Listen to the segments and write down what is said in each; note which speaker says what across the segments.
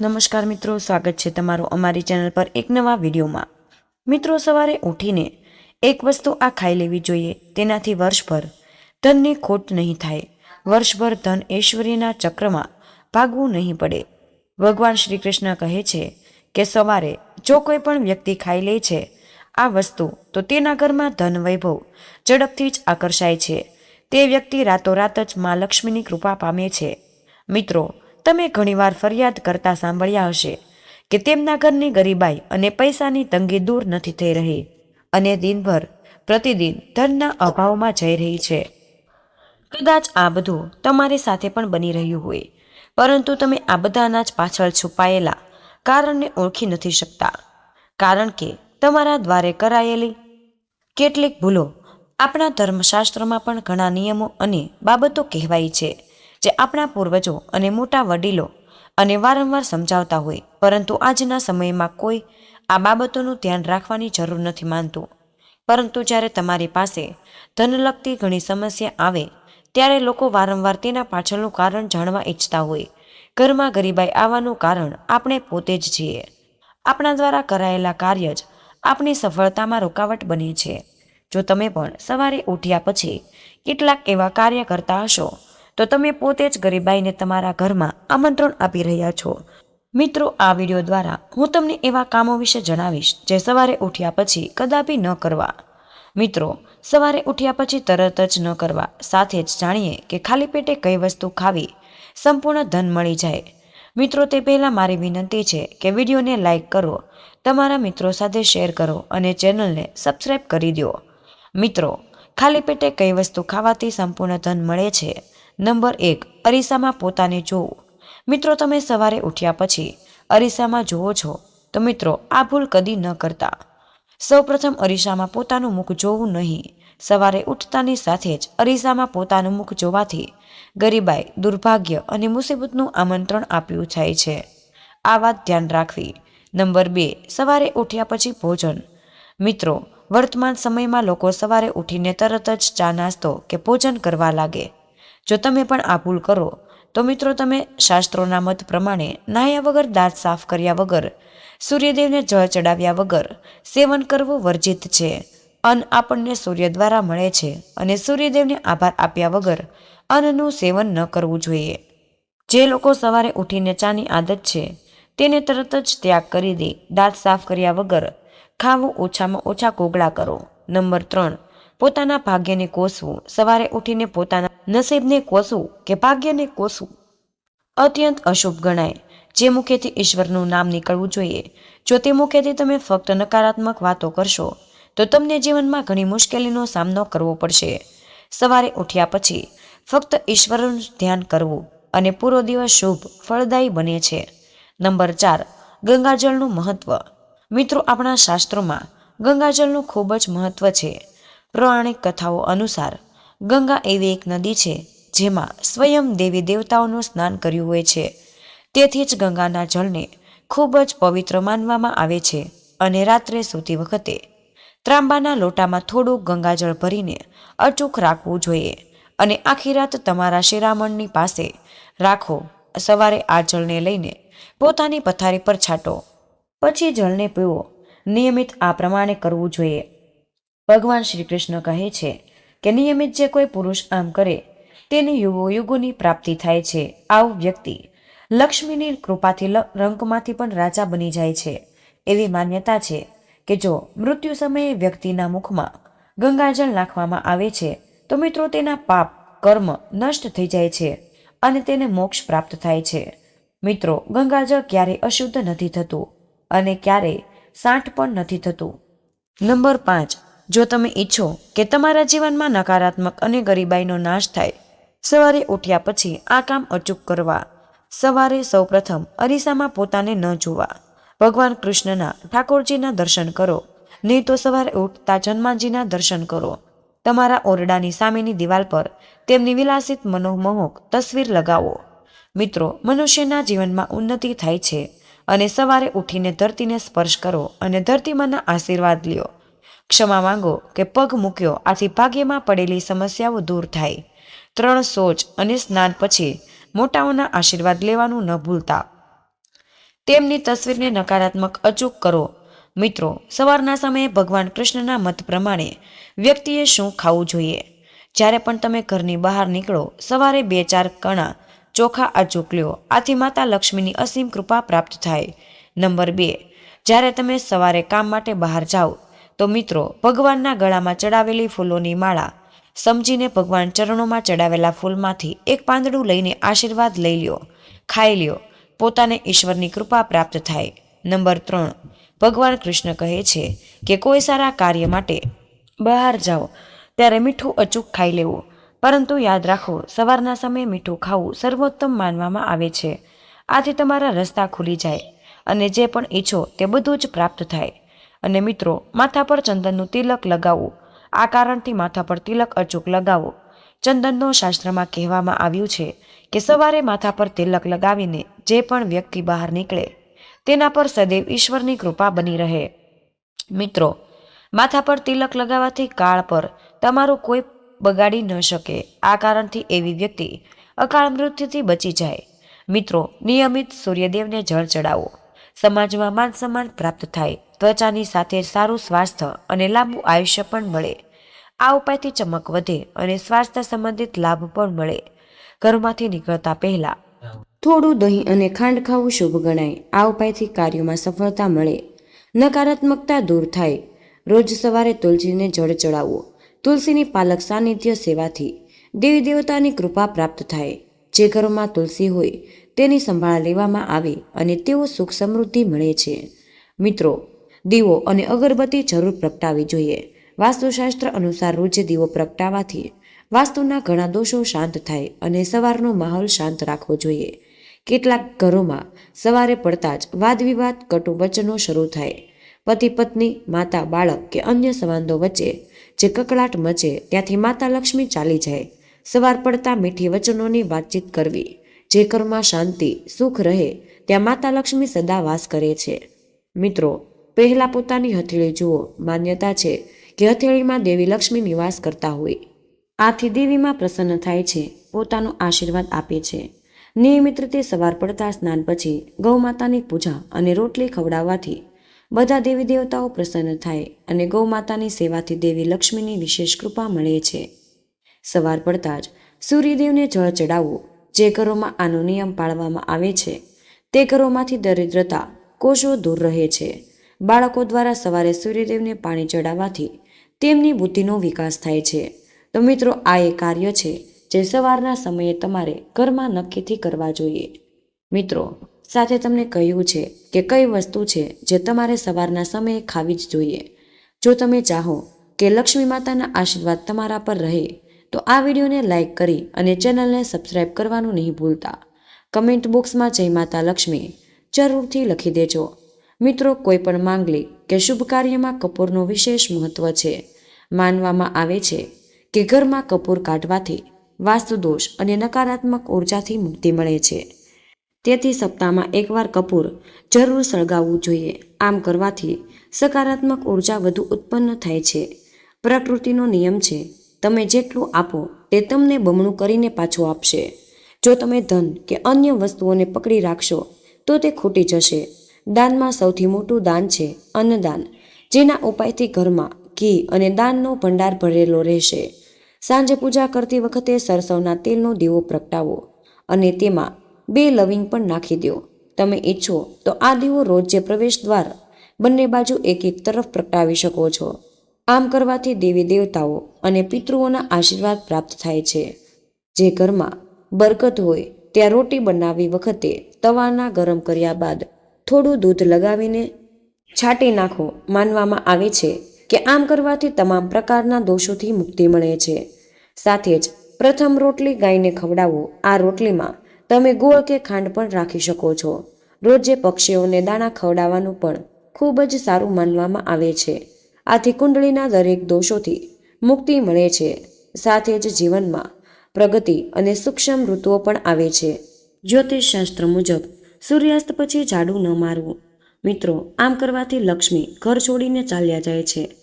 Speaker 1: નમસ્કાર મિત્રો, સ્વાગત છે તમારું અમારી ચેનલ પર એક નવા વિડીયોમાં. મિત્રો, સવારે ઉઠીને એક વસ્તુ આ ખાઈ લેવી જોઈએ, તેનાથી વર્ષભર ધનની ખોટ નહીં થાય. વર્ષભર ધન ઐશ્વર્યના ચક્રમાં ભાગવું નહીં પડે. ભગવાન શ્રી કૃષ્ણ કહે છે કે સવારે જો કોઈ પણ વ્યક્તિ ખાઈ લે છે, આ વસ્તુ તો તેના ઘરમાં ધન વૈભવ ઝડપથી જ આકર્ષાય છે. તે વ્યક્તિ રાતોરાત જ મા લક્ષ્મીની કૃપા પામે છે. મિત્રો તમે ઘણીવાર ફરિયાદ કરતા સાંભળ્યા હશે કે તેમના ઘરની ગરીબાઈ અને પૈસાની તંગી દૂર નથી થઈ રહી અને દિનભર પ્રતિદિન ધનના અભાવમાં જઈ રહી છે. કદાચ આ બધું તમારી સાથે પણ બની રહ્યું હોય, પરંતુ તમે આ બધાના જ પાછળ છુપાયેલા કારણને ઓળખી નથી શકતા. કારણ કે તમારા દ્વારે કરાયેલી કેટલીક ભૂલો આપણા ધર્મશાસ્ત્રમાં પણ ઘણા નિયમો અને બાબતો કહેવાય છે. જે આપણા પૂર્વજો અને મોટા વડીલો અને વારંવાર સમજાવતા હોય, પરંતુ આજના સમયમાં કોઈ આ બાબતોનું ધ્યાન રાખવાની જરૂર નથી માનતું. પરંતુ જ્યારે તમારી પાસે ધન લગતી ઘણી સમસ્યા આવે, ત્યારે લોકો વારંવાર તેના પાછળનું કારણ જાણવા ઈચ્છતા હોય. ઘરમાં ગરીબાઈ આવવાનું કારણ આપણે પોતે જ છીએ. આપણા દ્વારા કરાયેલા કાર્ય જ આપણી સફળતામાં રોકાવટ બને છે. જો તમે પણ સવારે ઉઠ્યા પછી કેટલાક એવા કાર્ય કરતા હશો તો તમે પોતે જ ગરીબાઈને તમારા ઘરમાં આમંત્રણ આપી રહ્યા છો. મિત્રો, આ વીડિયો દ્વારા હું તમને એવા કામો વિશે જણાવીશ જે સવારે ઉઠ્યા પછી કદાપી ન કરવા. મિત્રો, સવારે ઉઠ્યા પછી તરત જ ન કરવા. સાથે જ જાણીએ કે ખાલી પેટે કઈ વસ્તુ ખાવી સંપૂર્ણ ધન મળી જાય. મિત્રો, તે પહેલાં મારી વિનંતી છે કે વિડીયોને લાઇક કરો, તમારા મિત્રો સાથે શેર કરો અને ચેનલને સબસ્ક્રાઈબ કરી દો. મિત્રો, ખાલી પેટે કઈ વસ્તુ ખાવાથી સંપૂર્ણ ધન મળે છે? નંબર એક, અરીસામાં પોતાને જોવું. મિત્રો, તમે સવારે ઉઠ્યા પછી અરીસામાં જુઓ છો, તો મિત્રો, આ ભૂલ કદી ન કરતા. સૌપ્રથમ અરીસામાં પોતાનું મુખ જોવું નહીં. સવારે ઉઠતાની સાથે જ અરીસામાં પોતાનું મુખ જોવાથી ગરીબાઈ, દુર્ભાગ્ય અને મુસીબતનું આમંત્રણ આપ્યું થાય છે. આ વાત ધ્યાન રાખવી. નંબર બે, સવારે ઉઠ્યા પછી ભોજન. મિત્રો, વર્તમાન સમયમાં લોકો સવારે ઉઠીને તરત જ ચા નાસ્તો કે ભોજન કરવા લાગે. જો તમે પણ આ ભૂલ કરો, તો મિત્રો તમે શાસ્ત્રોના મત પ્રમાણે નાહ્યા વગર દાંત સાફ કર્યા વગર, સૂર્યદેવને જળ ચડાવ્યા વગર સેવન કરવું વર્જિત છે. અન્ન આપણને સૂર્ય દ્વારા મળે છે અને સૂર્યદેવને આભાર આપ્યા વગર અન્નનું સેવન ન કરવું જોઈએ. જે લોકો સવારે ઉઠીને ચાની આદત છે, તેને તરત જ ત્યાગ કરી દે. દાંત સાફ કર્યા વગર ખાવું ઓછામાં ઓછા કોગળા કરો. નંબર ત્રણ, પોતાના ભાગ્યને કોસવું. સવારે ઉઠીને પોતાના નસીબને કોસવું કે ભાગ્યને કોસવું? અત્યંત અશુભ ગણાય. જે મુખેથી ઈશ્વરનું નામ નીકળવું જોઈએ. જો તે મુખેથી તમે ફક્ત નકારાત્મક વાતો કરશો, તો તમને જીવનમાં ઘણી મુશ્કેલીનો સામનો કરવો પડશે. સવારે ઉઠ્યા પછી ફક્ત ઈશ્વરનું ધ્યાન કરવું અને પૂરો દિવસ શુભ, ફળદાયી બને છે. નંબર ચાર, ગંગાજળનું મહત્વ. મિત્રો, આપણા શાસ્ત્રોમાં ગંગાજળનું ખૂબ જ મહત્વ છે. પૌરાણિક કથાઓ અનુસાર ગંગા એવી એક નદી છે, જેમાં સ્વયં દેવી દેવતાઓનું સ્નાન કર્યું હોય છે. તેથી જ ગંગાના જળને ખૂબ જ પવિત્ર માનવામાં આવે છે અને રાત્રે સૂતી વખતે ત્રાંબાના લોટામાં થોડું ગંગાજળ ભરીને અચૂક રાખવું જોઈએ અને આખી રાત તમારા શિરામણની પાસે રાખો. સવારે આ જળને લઈને પોતાની પથારી પર છાંટો. પછી જળને પીવો. નિયમિત આ પ્રમાણે કરવું જોઈએ. ભગવાન શ્રી કૃષ્ણ કહે છે કે નિયમિત જે કોઈ પુરુષ આમ કરે, તેને યુગો યુગોની પ્રાપ્તિ થાય છે. આવું વ્યક્તિ લક્ષ્મીની કૃપાથી રંકમાંથી પણ રાજા બની જાય છે. એવી માન્યતા છે કે જો મૃત્યુ સમયે વ્યક્તિના મુખમાં ગંગાજળ નાખવામાં આવે છે, તો મિત્રો તેના પાપ, કર્મ નષ્ટ થઈ જાય છે અને તેને મોક્ષ પ્રાપ્ત થાય છે. મિત્રો, ગંગાજળ ક્યારેય અશુદ્ધ નથી થતું અને ક્યારેય સાંઠ પણ નથી થતું. નંબર પાંચ. જો તમે ઈચ્છો કે તમારા જીવનમાં નકારાત્મક અને ગરીબાઈનો નાશ થાય, સવારે ઉઠ્યા પછી આ કામ અચૂક કરવા. સવારે સૌપ્રથમ અરીસામાં પોતાને ન જોવા. ભગવાન કૃષ્ણના ઠાકોરજીના દર્શન કરો, નહીં તો સવારે ઉઠતા હનુમાનજીના દર્શન કરો. તમારા ઓરડાની સામેની દિવાલ પર તેમની વિલાસિત મનોમોહક તસવીર લગાવો. મિત્રો, મનુષ્યના જીવનમાં ઉન્નતિ થાય છે અને સવારે ઉઠીને ધરતીને સ્પર્શ કરો અને ધરતીમાંના આશીર્વાદ લ્યો. ક્ષમા માંગો કે પગ મૂક્યો, આથી ભાગ્યમાં પડેલી સમસ્યાઓ દૂર થાય. ત્રણ સોચ અને સ્નાન પછી મોટાઓના આશીર્વાદ લેવાનું ન ભૂલતા. તેમની તસવીરને નકારાત્મક અચૂક કરો. મિત્રો, સવારના સમયે ભગવાન કૃષ્ણના મત પ્રમાણે વ્યક્તિએ શું ખાવું જોઈએ? જ્યારે પણ તમે ઘરની બહાર નીકળો, સવારે બે ચાર કણા ચોખા અચૂક લ્યો, આથી માતા લક્ષ્મીની અસીમ કૃપા પ્રાપ્ત થાય. નંબર બે, જ્યારે તમે સવારે કામ માટે બહાર જાઓ તો મિત્રો, ભગવાનના ગળામાં ચડાવેલી ફૂલોની માળા. સમજીને ભગવાન ચરણોમાં ચડાવેલા ફૂલમાંથી એક પાંદડું લઈને આશીર્વાદ લઈ લ્યો. ખાઈ લ્યો. પોતાને ઈશ્વરની કૃપા પ્રાપ્ત થાય. નંબર ત્રણ. ભગવાન કૃષ્ણ કહે છે કે કોઈ સારા કાર્ય માટે બહાર જાઓ, ત્યારે મીઠું અચૂક ખાઈ લેવું. પરંતુ યાદ રાખો, સવારના સમયે મીઠું ખાવું સર્વોત્તમ માનવામાં આવે છે. આથી તમારા રસ્તા ખુલી જાય અને જે પણ ઈચ્છો તે બધું જ પ્રાપ્ત થાય. અને મિત્રો, માથા પર ચંદનનું તિલક લગાવવું આ કારણથી માથા પર તિલક અચૂક લગાવો. ચંદનનો શાસ્ત્રમાં કહેવામાં આવ્યું છે કે સવારે માથા પર તિલક લગાવીને જે પણ વ્યક્તિ બહાર નીકળે, તેના પર સદૈવ ઈશ્વરની કૃપા બની રહે. મિત્રો, માથા પર તિલક લગાવવાથી કાળ પર તમારું કોઈ બગાડી ન શકે. આ કારણથી એવી વ્યક્તિ અકાળ મૃત્યુથી બચી જાય. મિત્રો, નિયમિત સૂર્યદેવને જળ ચડાવો. સમાજમાં માન સન્માન પ્રાપ્ત થાય, ત્વચાની સાથે સારું સ્વાસ્થ્ય અને લાંબુ આયુષ્ય પણ મળે. આ ઉપાયથી ચમક વધે અને સ્વાસ્થ્ય સંબંધિત લાભ પણ મળે. ઘરમાંથી નીકળતા પહેલા થોડું દહીં અને ખાંડ ખાવું શુભ ગણાય. આ ઉપાયથી કાર્યોમાં સફળતા મળે. નકારાત્મકતા દૂર થાય. રોજ સવારે તુલસીને જળ ચડાવવો તુલસીની પાલક સાનિધ્ય સેવાથી દેવી દેવતાની કૃપા પ્રાપ્ત થાય. જે ઘરોમાં તુલસી હોય તેની સંભાળ લેવામાં આવે અને તેઓ સુખ સમૃદ્ધિ મળે છે. મિત્રો, દીવો અને અગરબત્તી જરૂર પ્રગટાવી જોઈએ. વાસ્તુશાસ્ત્ર અનુસાર રોજ દીવો પ્રગટાવવાથી વાસ્તુના ઘણા દોષો શાંત થાય અને સવારનો માહોલ શાંત રાખવો જોઈએ. કેટલાક ઘરોમાં સવારે પડતા જ વાદવિવાદ કટુ વચનો શરૂ થાય. પતિ, પત્ની, માતા, બાળક કે અન્ય સંબંધો વચ્ચે જે કકળાટ મચે ત્યાંથી માતા લક્ષ્મી ચાલી જાય. સવાર પડતા મીઠી વચનોની વાતચીત કરવી, જે ઘરમાં શાંતિ, સુખ રહે, ત્યાં માતા લક્ષ્મી સદા વાસ કરે છે. મિત્રો, પહેલા પોતાની હથેળી જુઓ, માન્યતા છે કે હથેળીમાં દેવી લક્ષ્મી નિવાસ કરતા હોય. આથી દેવીમાં પ્રસન્ન થાય છે, પોતાનો આશીર્વાદ આપે છે. નિયમિત રીતે સવાર પડતા સ્નાન પછી ગૌ માતાની પૂજા અને રોટલી ખવડાવવાથી બધા દેવી દેવતાઓ પ્રસન્ન થાય અને ગૌ માતાની સેવાથી દેવી લક્ષ્મીની વિશેષ કૃપા મળે છે. સવાર પડતા જ સૂર્યદેવને જળ ચડાવવું જે ઘરોમાં આનો નિયમ પાળવામાં આવે છે, તે ઘરોમાંથી દરિદ્રતા, કોષો દૂર રહે છે. બાળકો દ્વારા સવારે સૂર્યદેવને પાણી ચડાવવાથી તેમની બુદ્ધિનો વિકાસ થાય છે. તો મિત્રો, આ એ કાર્ય છે જે સવારના સમયે તમારે ઘરમાં નક્કીથી કરવા જોઈએ. મિત્રો, સાથે તમને કહ્યું છે કે કઈ વસ્તુ છે જે તમારે સવારના સમયે ખાવી જ જોઈએ. જો તમે ચાહો કે લક્ષ્મી માતાના આશીર્વાદ તમારા પર રહે તો આ વિડીયોને લાઇક કરી અને ચેનલને સબસ્ક્રાઇબ કરવાનું નહીં ભૂલતા. કમેન્ટ બોક્સમાં જય માતા લક્ષ્મી. જરૂરથી લખી દેજો. મિત્રો, કોઈ પણ માંગલિક કે શુભ કાર્યમાં કપૂરનું વિશેષ મહત્વ છે, માનવામાં આવે છે કે ઘરમાં કપૂર કાઢવાથી વાસ્તુ દોષ અને નકારાત્મક ઉર્જાથી મુક્તિ મળે છે. તેથી સપ્તાહમાં એકવાર કપૂર જરૂર સળગાવવું જોઈએ. આમ કરવાથી સકારાત્મક ઊર્જા વધુ ઉત્પન્ન થાય છે. પ્રકૃતિનો નિયમ છે તમે જેટલું આપો તે તમને બમણું કરીને પાછું આપશે. જો તમે ધન કે અન્ય વસ્તુઓને પકડી રાખશો, તો તે ખૂટી જશે. દાનમાં સૌથી મોટું દાન છે અન્નદાન, જેના ઉપાયથી ઘરમાં ઘી અને દાનનો ભંડાર ભરેલો રહેશે. સાંજે પૂજા કરતી વખતે સરસવના તેલનો દીવો પ્રગટાવો અને તેમાં બે લવિંગ પણ નાખી દો. તમે ઈચ્છો તો આ દીવો રોજ જે પ્રવેશ દ્વાર બંને બાજુ એક એક તરફ પ્રગટાવી શકો છો. આમ કરવાથી દેવી દેવતાઓ અને પિતૃઓના આશીર્વાદ પ્રાપ્ત થાય છે. જે ઘરમાં બરકત હોય, ત્યાં રોટી બનાવવી વખતે તવાના ગરમ કર્યા બાદ થોડું દૂધ લગાવીને છાંટી નાખો. માનવામાં આવે છે કે આમ કરવાથી તમામ પ્રકારના દોષોથી મુક્તિ મળે છે. સાથે જ પ્રથમ રોટલી ગાયને ખવડાવો. આ રોટલીમાં તમે ગોળ કે ખાંડ પણ રાખી શકો છો. રોજે પક્ષીઓને દાણા ખવડાવવાનું પણ ખૂબ જ સારું માનવામાં આવે છે. આથી કુંડળીના દરેક દોષોથી મુક્તિ મળે છે. સાથે જ જીવનમાં પ્રગતિ અને સૂક્ષ્મ ઋતુઓ પણ આવે છે. જ્યોતિષશાસ્ત્ર મુજબ, સૂર્યાસ્ત પછી ઝાડુ ન મારવું. મિત્રો, આમ કરવાથી લક્ષ્મી ઘર છોડીને ચાલ્યા જાય છે.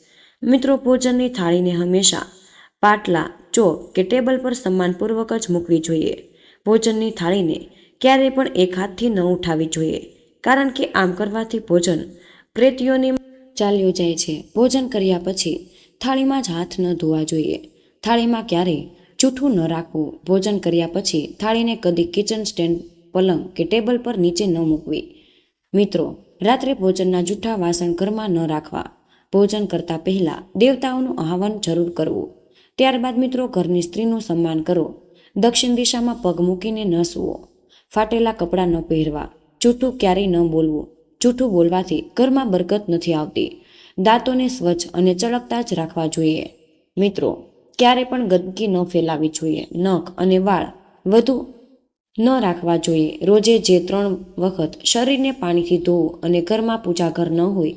Speaker 1: મિત્રો, ભોજનની થાળીને હંમેશા પાટલા ચોક કે ટેબલ પર સન્માનપૂર્વક જ મૂકવી જોઈએ. ભોજનની થાળીને ક્યારેય પણ એક હાથથી ન ઉઠાવવી જોઈએ. કારણ કે આમ કરવાથી ભોજન પ્રેતીઓની ચાલ્યું જાય છે. ભોજન કર્યા પછી થાળીમાં જ હાથ ન ધોવા જોઈએ. થાળીમાં ક્યારેય જૂઠું ન રાખવું. ભોજન કર્યા પછી થાળીને કદી કિચન સ્ટેન્ડ પલંગ કે ટેબલ પર નીચે ન મૂકવી. મિત્રો, રાત્રે ભોજનના જૂઠા વાસણ ઘરમાં ન રાખવા. ભોજન કરતા પહેલા દેવતાઓનું આહવાન જરૂર કરવું. ત્યારબાદ મિત્રો, ઘરની સ્ત્રીનું સન્માન કરો. દક્ષિણ દિશામાં પગ મૂકીને ન સૂવો. ફાટેલા કપડાં ન પહેરવા. જૂઠું ક્યારેય ન બોલવું. જૂઠું બોલવાથી ઘરમાં બરકત નથી આવતી. દાંતોને સ્વચ્છ અને ચળકતા જ રાખવા જોઈએ. મિત્રો, ક્યારે પણ ગંદકી ન ફેલાવી જોઈએ. નખ અને વાળ વધુ ન રાખવા જોઈએ. રોજે જે ત્રણ વખત શરીરને પાણીથી ધોવું અને ઘરમાં પૂજાઘર ન હોય,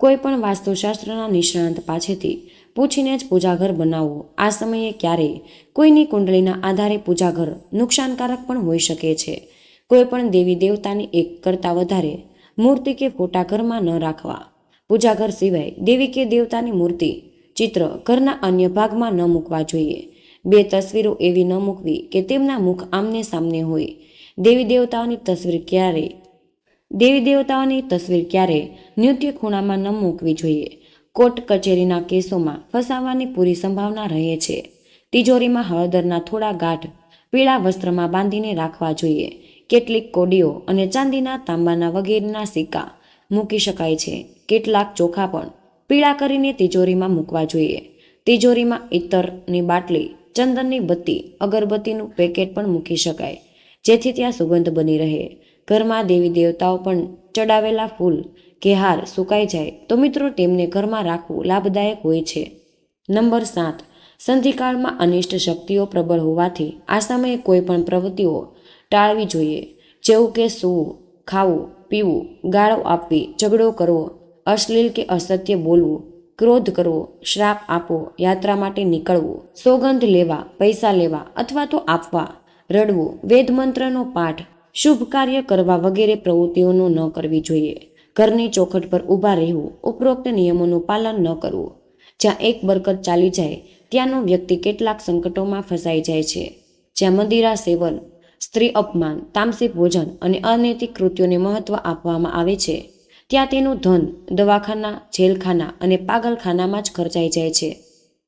Speaker 1: કોઈ પણ વાસ્તુશાસ્ત્રના નિષ્ણાંત પાસેથી પૂછીને જ પૂજાઘર બનાવવું. આ સમયે ક્યારેય કોઈની કુંડળીના આધારે પૂજાઘર નુકસાનકારક પણ હોઈ શકે છે. કોઈ પણ દેવી દેવતાની એક કરતાં વધારે મૂર્તિ કે ફોટા ઘરમાં ન રાખવા. પૂજાઘર સિવાય દેવી કે દેવતાની મૂર્તિ ચિત્ર ઘરના અન્ય ભાગમાં ન મૂકવા જોઈએ. બે તસવીરો એવી ન મૂકવી કે તેમના મુખ આમને સામને હોય. દેવી દેવતાઓની તસવીર ક્યારે? દેવી દેવતાઓની તસવીર ક્યારે નૃત્ય ખૂણામાં ન મૂકવી જોઈએ. કોર્ટ કચેરીના કેસોમાં ફસાવાની પૂરી સંભાવના રહે છે. તિજોરીમાં હળદરના થોડા ગાંઠ પીળા વસ્ત્રમાં બાંધીને રાખવા જોઈએ. કેટલીક કોડીઓ અને ચાંદીના તાંબાના વગેરેના સિક્કા મૂકી શકાય છે. કેટલાક ચોખા પણ પીળા કરીને તિજોરીમાં મૂકવા જોઈએ. તિજોરીમાં ઇતરની બાટલી, ચંદનની બત્તી, અગરબત્તીનું પેકેટ પણ મૂકી શકાય, જેથી ત્યાં સુગંધ બની રહે. ઘરમાં દેવી દેવતાઓ પણ ચડાવેલા ફૂલ કે હાર સુકાઈ જાય તો મિત્રો તેમને ઘરમાં રાખવું લાભદાયક હોય છે. નંબર સાત. સંધિકાળમાં અનિષ્ટ શક્તિઓ પ્રબળ હોવાથી આ સમયે કોઈ પણ પ્રવૃત્તિઓ ટાળવી જોઈએ. જેવું કે સૂવું, ખાવું, પીવું, ગાળો આપવી, ઝઘડો કરવો, અશ્લીલ કે અસત્ય બોલવું, ક્રોધ કરવો, શ્રાપ આપવો, યાત્રા માટે નીકળવું સોગંધ લેવા, પૈસા લેવા અથવા તો આપવા, રડવું વેદમંત્રનો પાઠ, શુભ કાર્ય કરવા વગેરે પ્રવૃત્તિઓનો ન કરવી જોઈએ. ઘરની ચોખટ પર ઊભા રહેવું, ઉપરોક્ત નિયમોનું પાલન ન કરવું. જ્યાં એક બરકત ચાલી જાય, ત્યાંનો વ્યક્તિ કેટલાક સંકટોમાં ફસાઈ જાય છે. જ્યાં મંદિરા સેવન સ્ત્રી અપમાન, તામસિક ભોજન અને અનૈતિક કૃત્યોને મહત્વ આપવામાં આવે છે. ત્યાં તેનું ધન, દવાખાના, જેલખાના અને પાગલખાનામાં જ ખર્ચાઈ જાય છે.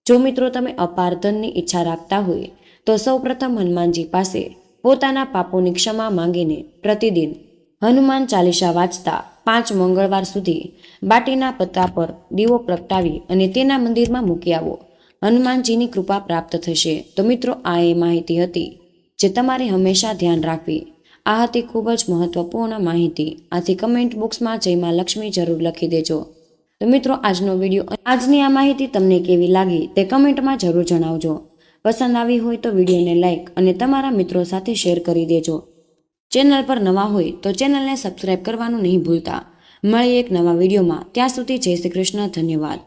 Speaker 1: જો મિત્રો તમે અપાર ધનની ઈચ્છા રાખતા હોય, તો સૌપ્રથમ હનુમાનજી પાસે પોતાના પાપોની ક્ષમા માંગીને પ્રતિદિન હનુમાન ચાલીસા વાંચતા પાંચ મંગળવાર સુધી બાટીના પત્તા પર દીવો પ્રગટાવી અને તેના મંદિરમાં મૂકી આવો. હનુમાનજીની કૃપા પ્રાપ્ત થશે. તો મિત્રો, આ એ માહિતી હતી. જે તમારે હંમેશા ધ્યાન રાખવી. આ હતી ખૂબ જ મહત્વપૂર્ણ માહિતી. આથી કમેન્ટ બોક્સમાં જયમાં લક્ષ્મી જરૂર લખી દેજો. તો મિત્રો, આજનો વીડિયો આજની આ માહિતી તમને કેવી લાગી તે કમેન્ટમાં જરૂર જણાવજો. પસંદ આવી હોય તો વિડીયોને લાઇક અને તમારા મિત્રો સાથે શેર કરી દેજો. ચેનલ પર નવા હોય તો ચેનલને સબસ્ક્રાઇબ કરવાનું નહીં ભૂલતા. મળીએ એક નવા વિડીયોમાં. ત્યાં સુધી જય શ્રી કૃષ્ણ, ધન્યવાદ.